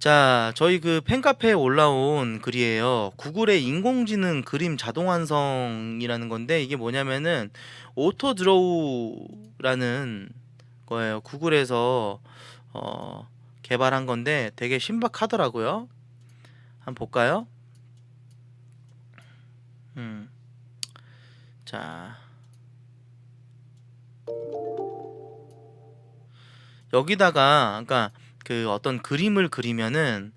자, 저희 그 팬카페에 올라온 글이에요. 구글의 인공지능 그림 자동 완성이라는 건데 이게 뭐냐면은 오토 드로우라는 거예요. 구글에서 어, 개발한 건데 되게 신박하더라고요. 한번 볼까요? 음. 자. 여기다가 그러니까 그 어떤 그림을 그리면은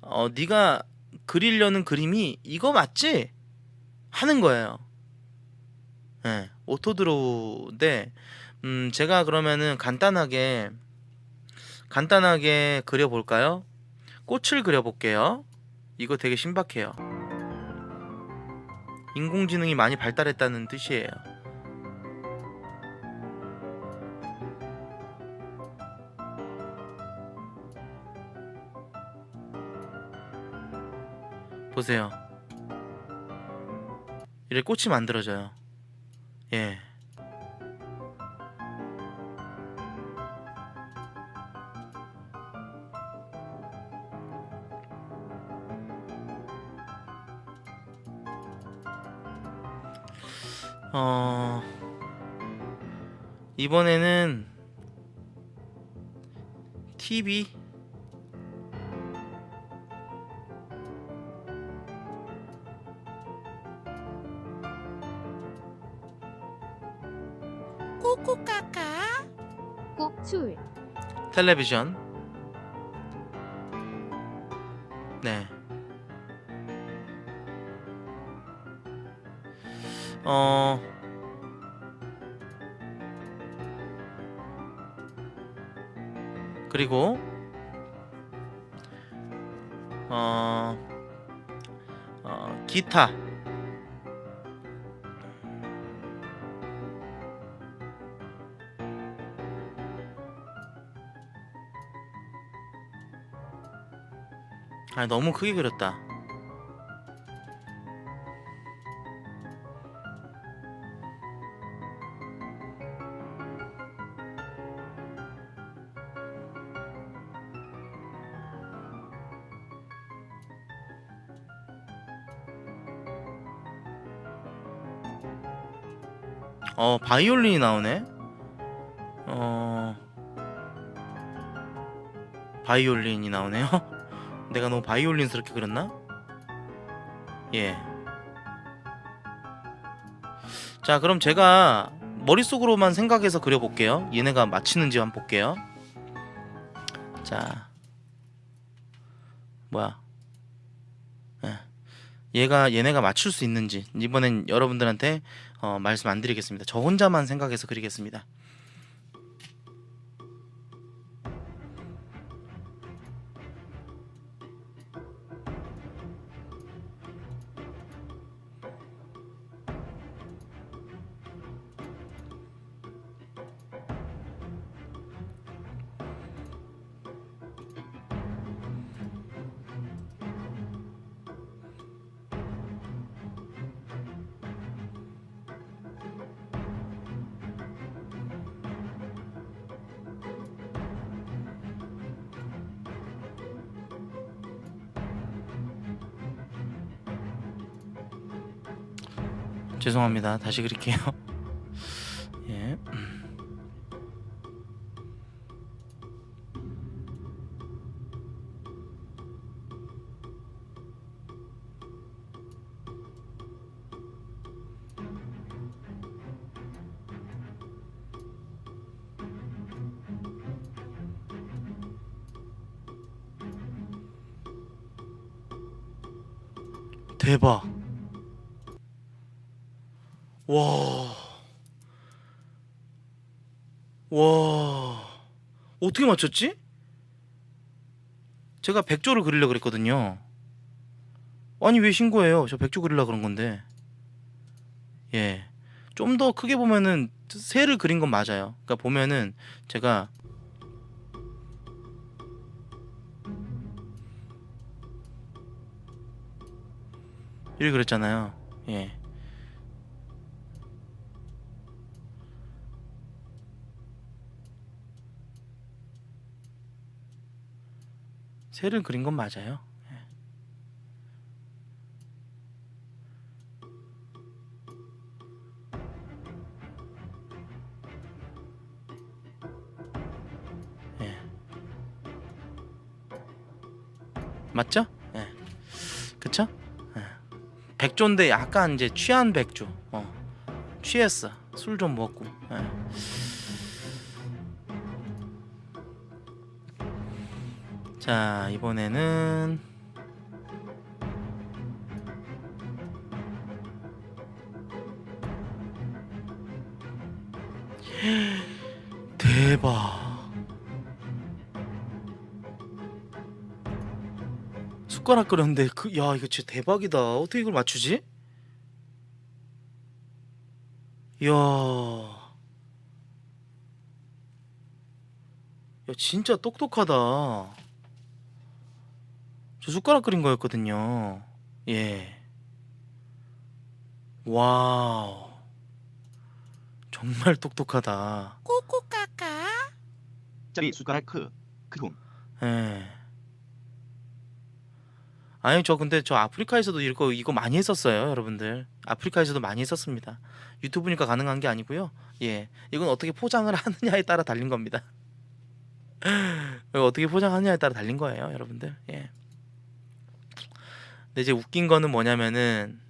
어 네가 그리려는 그림이 이거 맞지? 하는 거예요. 예. 오토 드로우인데 음 제가 그러면은 간단하게 간단하게 그려 볼까요? 꽃을 그려 볼게요. 이거 되게 신박해요. 인공지능이 많이 발달했다는 뜻이에요. 보세요. 이렇게 꽃이 만들어져요. 예. 어 이번에는 TV 텔레비전. 네. 어. 그리고 어, 어 기타 아 너무 크게 그렸다. 어 바이올린이 나오네. 어 바이올린이 나오네요. 내가 너무 바이올린스럽게 그렸나? 예. 자, 그럼 제가 머릿속으로만 생각해서 그려볼게요. 얘네가 맞히는지 한번 볼게요. 자, 뭐야? 예. 얘가 얘네가 맞출 수 있는지 이번엔 여러분들한테 어, 말씀 안 드리겠습니다. 저 혼자만 생각해서 그리겠습니다. 죄송합니다. 다시 그릴게요. 예. 대박. 와. 와. 어떻게 맞췄지? 제가 백조를 그리려 그랬거든요. 아니 왜 신고해요? 저 백조 그리려 그런 건데. 예. 좀 더 크게 보면은 새를 그린 건 맞아요. 그러니까 보면은 제가 이렇게 그랬잖아요. 예. 새를 그린 건 맞아요. 예. 예. 맞죠? 예. 그쵸? 예. 백조인데 약간 이제 취한 백조. 어. 취했어. 술 좀 먹고. 예. 자 이번에는 대박. 숟가락 끓였는데 그 야 이거 진짜 대박이다. 어떻게 이걸 맞추지? 이야. 야 진짜 똑똑하다 저 숟가락 끓인 거였거든요. 예. 와우. 정말 똑똑하다. 꼬꼬 까까 짜리 숟가락 크 크훈 예. 아니 저 근데 저 아프리카에서도 이거 이거 많이 했었어요, 여러분들. 아프리카에서도 많이 했었습니다. 유튜브니까 가능한 게 아니고요. 예. 이건 어떻게 포장을 하느냐에 따라 달린 겁니다. 이거 어떻게 포장하느냐에 따라 달린 거예요, 여러분들. 예. 근데 이제 웃긴 거는 뭐냐면은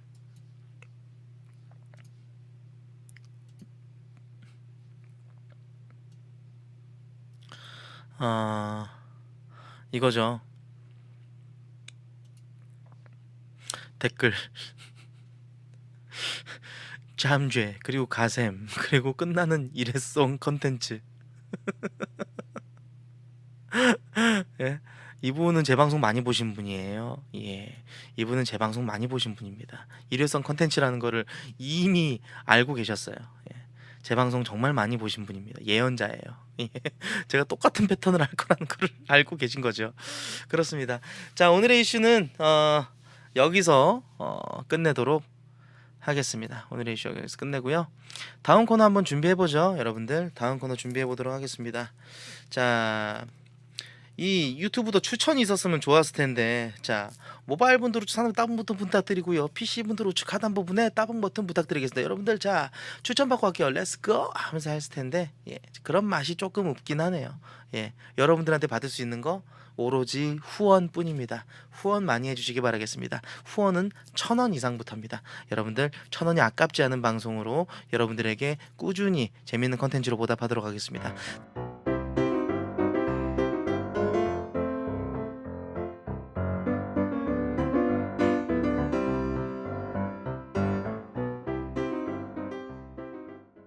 아 이거죠. 댓글 잠죄 그리고 가셈 그리고 끝나는 일회성 컨텐츠 예? 이분은 제 방송 많이 보신 분이에요 예 이분은 제 방송 많이 보신 분입니다 일회성 컨텐츠라는 거를 이미 알고 계셨어요 예. 제 방송 정말 많이 보신 분입니다 예언자예요 예. 제가 똑같은 패턴을 할 거라는 걸 알고 계신 거죠 그렇습니다 자 오늘의 이슈는 어, 여기서 어, 끝내도록 하겠습니다. 오늘의 이슈 여기서 끝내고요. 다음 코너 한번 준비해 보죠, 여러분들. 다음 코너 준비해 보도록 하겠습니다. 자, 이 유튜브도 추천이 있었으면 좋았을 텐데, 자 모바일 분들 우측 상단 따봉 버튼 부탁드리고요, PC 분들 우측 하단 부분에 따봉 버튼 부탁드리겠습니다. 여러분들 자 추천 받고 갈게요. 렛츠고 하면서 했을 텐데, 예 그런 맛이 조금 없긴 하네요. 예 여러분들한테 받을 수 있는 거 오로지 후원뿐입니다. 후원 많이 해주시기 바라겠습니다. 후원은 천 원 이상부터입니다. 여러분들 천 원이 아깝지 않은 방송으로 여러분들에게 꾸준히 재밌는 컨텐츠로 보답하도록 하겠습니다.